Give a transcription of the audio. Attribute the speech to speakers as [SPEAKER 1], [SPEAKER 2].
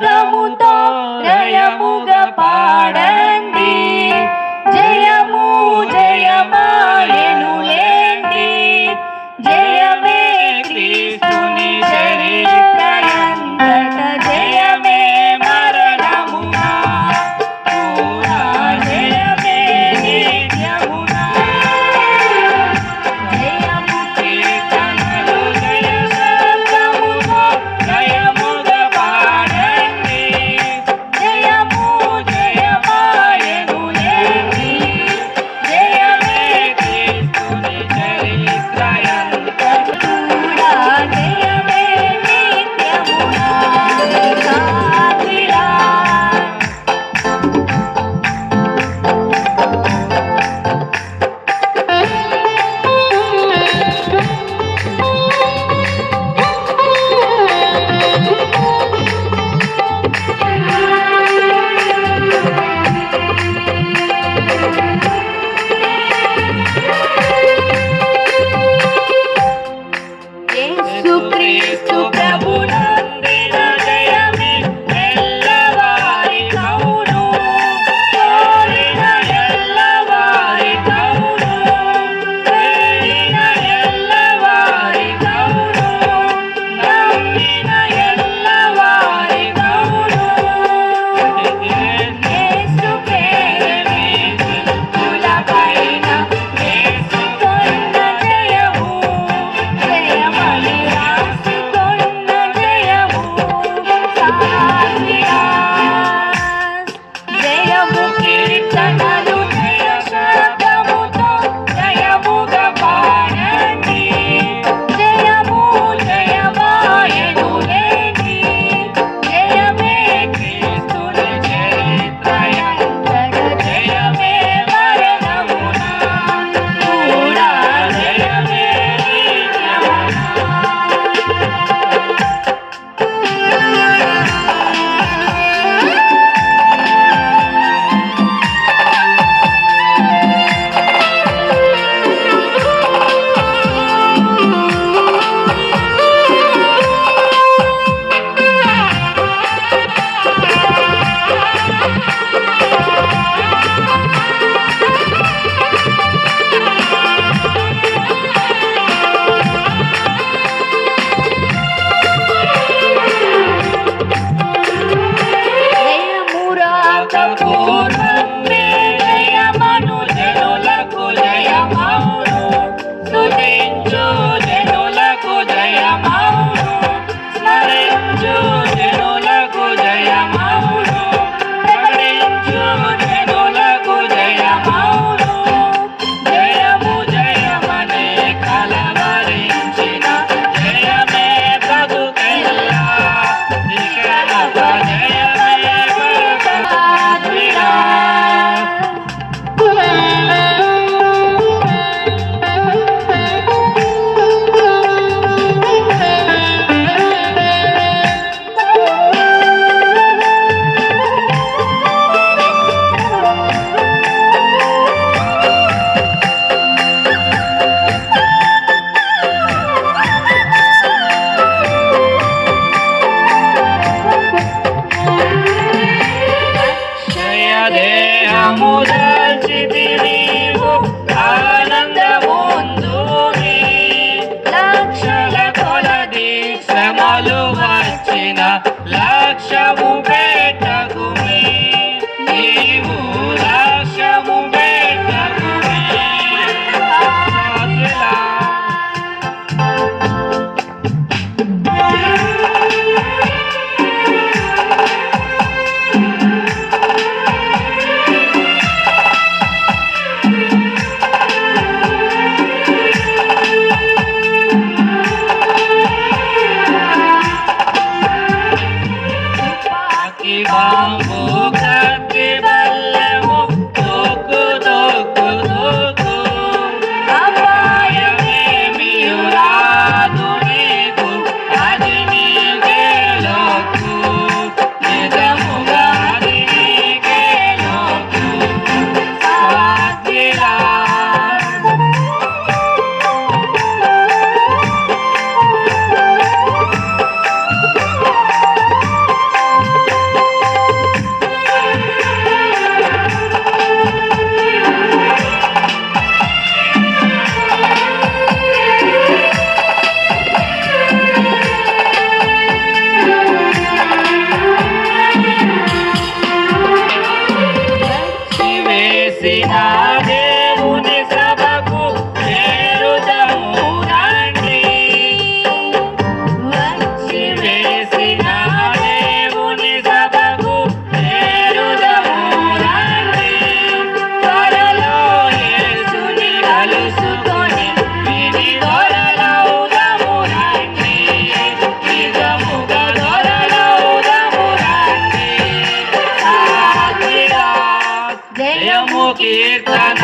[SPEAKER 1] శబ్దముతో జయముగా పాడండి. జయము జయమాయను లేండి. జయమే క్రీస్తు
[SPEAKER 2] de amor al chipilín. ಕೀರ್ತನ